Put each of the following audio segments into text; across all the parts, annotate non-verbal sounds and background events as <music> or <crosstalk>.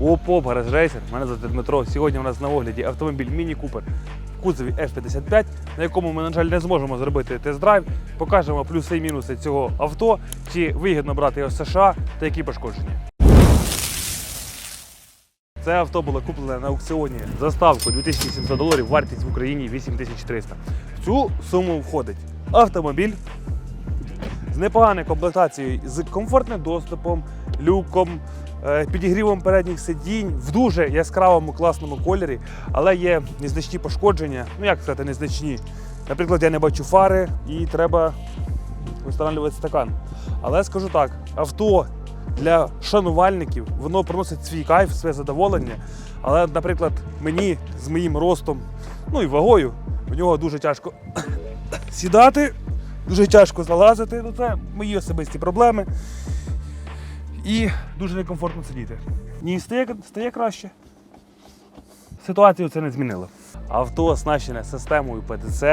Оп-оп, гараж рейсер. Мене звати Дмитро. Сьогодні у нас на огляді автомобіль Міні Купер в кузові F55, на якому ми, на жаль, не зможемо зробити тест-драйв. Покажемо плюси і мінуси цього авто, чи вигідно брати його з США та які пошкодження. Це авто було куплене на аукціоні за ставку 2700 доларів, вартість в Україні 8300. В цю суму входить автомобіль з непоганою комплектацією, з комфортним доступом, люком, підігрівом передніх сидінь в дуже яскравому класному кольорі, але є незначні пошкодження. Ну як сказати, незначні. Наприклад, я не бачу фари і треба встановлювати стакан. Але скажу так, авто для шанувальників воно приносить свій кайф, своє задоволення. Але, наприклад, мені з моїм ростом, ну і вагою, в нього дуже тяжко <coughs> сідати, дуже тяжко залазити. Ну, це мої особисті проблеми. І дуже некомфортно сидіти. Ні, стає, стає краще. Ситуацію це не змінило. Авто оснащене системою ПДЦ,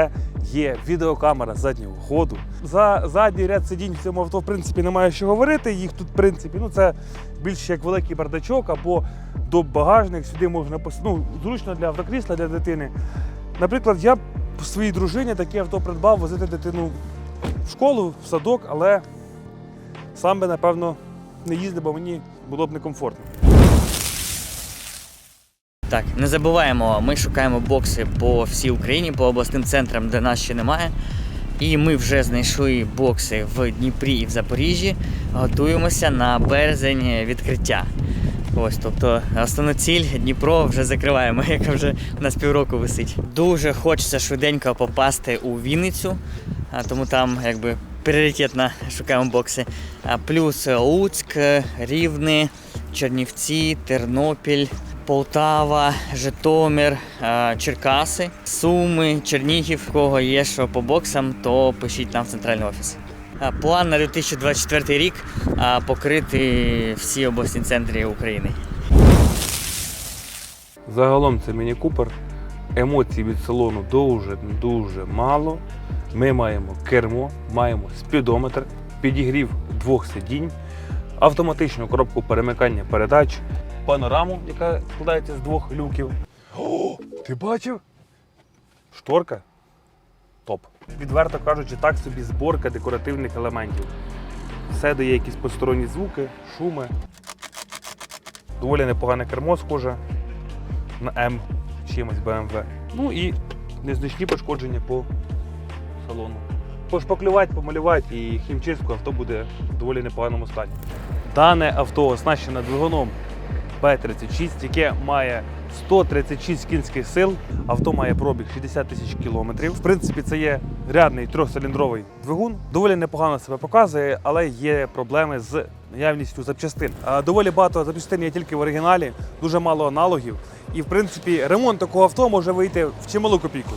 є відеокамера заднього ходу. За задній ряд сидінь в цьому авто, в принципі, немає що говорити. Їх тут, в принципі, ну це більше як великий бардачок або до багажник. Сюди можна ну, зручно для автокрісла, для дитини. Наприклад, я своїй дружині таке авто придбав возити дитину в школу, в садок, але сам би, напевно, не їздив, бо мені було б некомфортно. Так, не забуваємо, ми шукаємо бокси по всій Україні, по обласним центрам, де нас ще немає. І ми вже знайшли бокси в Дніпрі і в Запоріжжі. Готуємося на березень відкриття. Ось, тобто основну ціль Дніпро вже закриваємо, яка вже у нас півроку висить. Дуже хочеться швиденько попасти у Вінницю, тому там якби пріоритетно шукаємо бокси. Плюс Луцьк, Рівне, Чернівці, Тернопіль, Полтава, Житомир, е, Черкаси, Суми, Чернігів. Кого є що по боксам, то пишіть нам в центральний офіс. План на 2024 рік покрити всі обласні центри України. Загалом це Міні Купер. Емоцій від салону дуже дуже мало. Ми маємо кермо, маємо спідометр, підігрів двох сидінь, автоматичну коробку перемикання передач, панораму, яка складається з двох люків. О, ти бачив? Шторка. Топ. Відверто кажучи, так собі зборка декоративних елементів. Все дає якісь посторонні звуки, шуми. Доволі непогане кермо схоже на М чимось BMW. Ну і незначні пошкодження по салону. Пошпаклювати, помалювати і хімчистку авто буде в доволі непоганому стані. Дане авто оснащене двигуном B36, яке має 136 кінських сил. Авто має пробіг 60 тисяч кілометрів. В принципі, це є рядний трьохциліндровий двигун. Доволі непогано себе показує, але є проблеми з наявністю запчастин. Доволі багато запчастин є тільки в оригіналі, дуже мало аналогів. І в принципі ремонт такого авто може вийти в чималу копійку.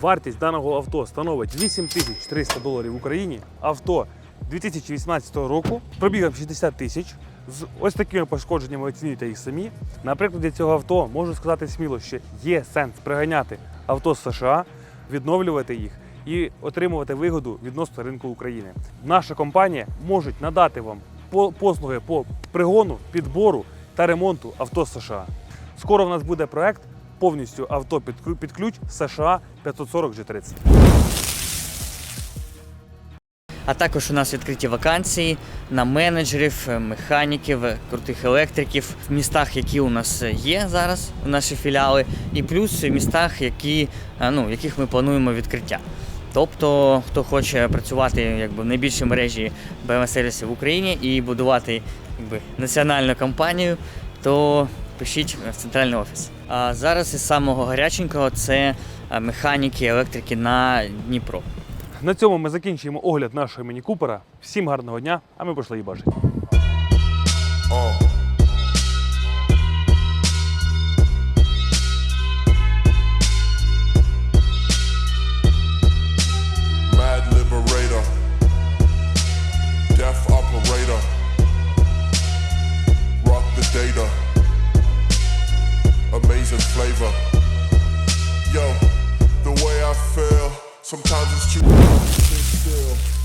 Вартість даного авто становить 8300 доларів в Україні. Авто 2018 року пробігом 60 тисяч. З ось такими пошкодженнями оцінюйте їх самі. На прикладі цього авто можу сказати сміло, що є сенс приганяти авто з США, відновлювати їх і отримувати вигоду відносно ринку України. Наша компанія може надати вам по- послуги по пригону, підбору та ремонту авто з США. Скоро в нас буде проект повністю авто під, ключ- США 540 G30. А також у нас відкриті вакансії на менеджерів, механіків, крутих електриків в містах, які у нас є зараз, наші філіали, і плюс в містах, які, е, ну, яких ми плануємо відкриття. Тобто, хто хоче працювати якби, в найбільшій мережі BMW сервісів в Україні і будувати якби, національну компанію, то пишіть в центральний офіс. А зараз із самого гаряченького це е, механіки, електрики на Дніпро. На цьому ми закінчуємо огляд нашого міні-купера. Всім гарного дня, а ми пішли її бажати. and flavor. Yo, the way I feel, sometimes it's too still.